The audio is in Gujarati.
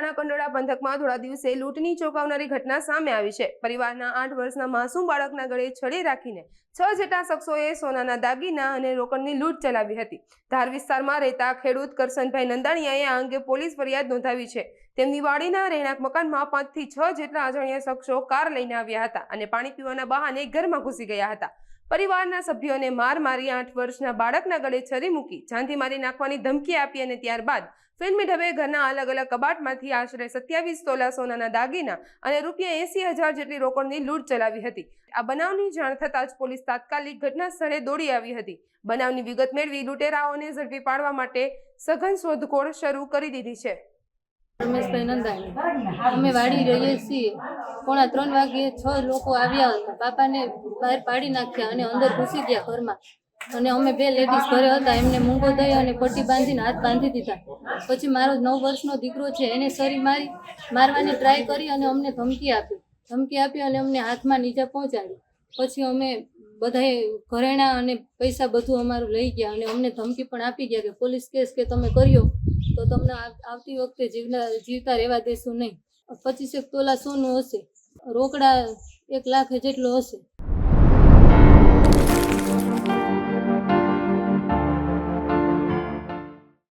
બનાસકાંઠાના કંડોળા પંથકમાં થોડા દિવસે લૂંટની ચોંકાવનારી ઘટના સામે આવી છે. પરિવારના આઠ વર્ષના માસૂમ બાળકના ગળે છડે રાખીને છ જેટલા શખ્સોએ સોનાના દાગીના અને રોકડની લૂંટ ચલાવી હતી. ધાર વિસ્તારમાં રહેતા ખેડૂત કરશનભાઈ નંદાણીયાએ આ અંગે પોલીસ ફરિયાદ નોંધાવી છે. તેમની વાડીના રહેણાંક મકાનમાં પાંચથી છ જેટલા અજાણ્યા શખ્સો કાર લઈને આવ્યા હતા અને પાણી પીવાના બહાને ઘરમાં ઘૂસી ગયા હતા. પરિવારના સભ્યોને માર મારી આઠ વર્ષના બાળકના ગળે છરી મૂકી જાનથી મારી નાખવાની ધમકી આપી અને ત્યારબાદ ફિલ્મી ઢબે ઘરના અલગ અલગ કબાટમાંથી આશરે સત્યાવીસ તોલા સોનાના દાગીના અને રૂપિયા એસી હજાર જેટલી રોકડની લૂંટ ચલાવી હતી. આ બનાવની જાણ થતાં જ પોલીસ તાત્કાલિક ઘટના સ્થળે દોડી આવી હતી. બનાવની વિગત મેળવી લૂંટેરાઓને ઝડપી પાડવા માટે સઘન શોધખોળ શરૂ કરી દીધી છે. રમેશભાઈ નંદાણી અમે વાડી રહીએ છીએ. પોણા ત્રણ વાગે છ લોકો આવ્યા હતા. પાપાને બહાર પાડી નાખ્યા અને અંદર ઘૂસી ગયા ઘરમાં. અને અમે બે લેડીઝ ઘરે હતા. એમને મૂંગો દઈ અને પટ્ટી બાંધીને હાથ બાંધી દીધા. પછી મારો નવ વર્ષનો દીકરો છે. એને સરી મારી, મારવાની ટ્રાય કરી અને અમને ધમકી આપી. ધમકી આપી અને અમને હાથમાં નીચે પહોંચાડી. પછી અમે બધાએ ઘરેણા અને પૈસા બધું અમારું લઈ ગયા અને અમને ધમકી પણ આપી ગયા કે પોલીસ કેસ કે તમે કર્યો. તો તમને આવતી વખતે જીવના, જીવતા રહેવા દેશું નહીં. પચીસેક તોલા સોનું હશે. રોકડા એક લાખ જેટલો હશે.